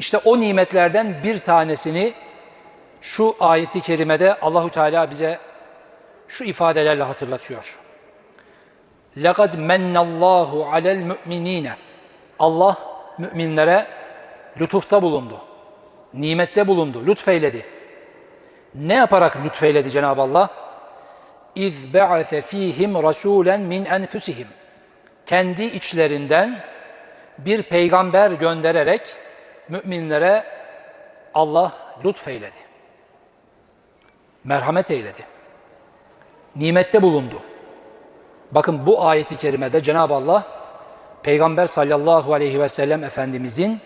İşte o nimetlerden bir tanesini şu ayeti kerimede Allahu Teala bize şu ifadelerle hatırlatıyor. لَقَدْ مَنَّ اللّٰهُ عَلَى الْمُؤْمِنِينَ Allah müminlere lütufta bulundu. Nimette bulundu, lütfeyledi. Ne yaparak lütfeyledi Cenab-ı Allah? اِذْ بَعَثَ ف۪يهِمْ رَسُولًا مِنْ أَنْفُسِهِمْ Kendi içlerinden bir peygamber göndererek müminlere Allah lütfeyledi. Merhamet eyledi. Nimette bulundu. Bakın bu ayeti kerimede Cenab-ı Allah Peygamber sallallahu aleyhi ve sellem Efendimizin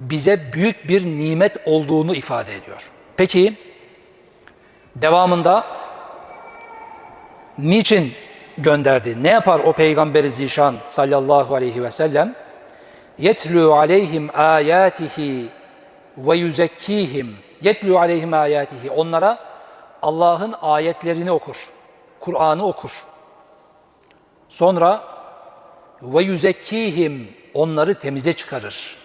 bize büyük bir nimet olduğunu ifade ediyor. Peki devamında niçin gönderdi? Ne yapar o Peygamberi Zişan sallallahu aleyhi ve sellem? Yetlu aleyhim ayatihi ve yuzekkihim. Yetlu aleyhim ayatihi. Onlara Allah'ın ayetlerini okur. Kur'an'ı okur. Sonra ve yüzekkihim onları temize çıkarır.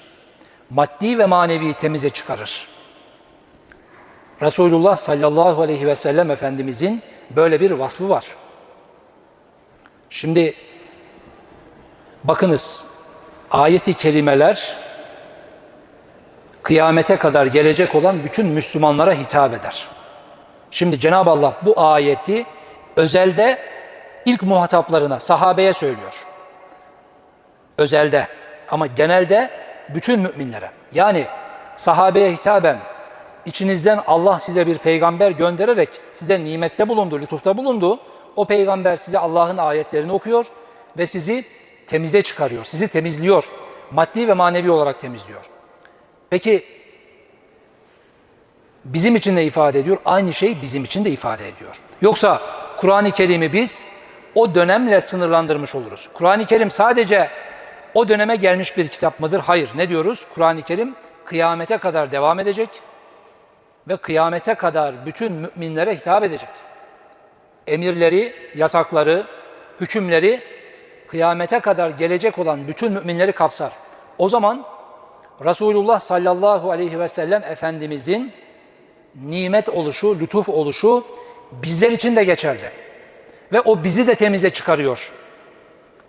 Maddi ve manevi temize çıkarır. Resulullah sallallahu aleyhi ve sellem Efendimizin böyle bir vasfı var. Şimdi bakınız ayeti kerimeler kıyamete kadar gelecek olan bütün Müslümanlara hitap eder. Şimdi Cenab-ı Allah bu ayeti özelde ilk muhataplarına, sahabeye söylüyor. Özelde ama genelde bütün müminlere. Yani sahabeye hitaben içinizden Allah size bir peygamber göndererek size nimette bulundu, lütufta bulundu. O peygamber size Allah'ın ayetlerini okuyor ve sizi temize çıkarıyor, sizi temizliyor. Maddi ve manevi olarak temizliyor. Peki bizim için de ifade ediyor? Aynı şey bizim için de ifade ediyor. Yoksa Kur'an-ı Kerim'i biz o dönemle sınırlandırmış oluruz. Kur'an-ı Kerim sadece o döneme gelmiş bir kitap mıdır? Hayır. Ne diyoruz? Kur'an-ı Kerim kıyamete kadar devam edecek ve kıyamete kadar bütün müminlere hitap edecek. Emirleri, yasakları, hükümleri kıyamete kadar gelecek olan bütün müminleri kapsar. O zaman Resulullah sallallahu aleyhi ve sellem Efendimizin nimet oluşu, lütuf oluşu bizler için de geçerli. Ve o bizi de temize çıkarıyor.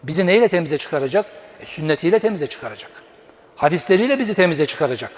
Bizi neyle temize çıkaracak? E, sünnetiyle temize çıkaracak. Hadisleriyle bizi temize çıkaracak.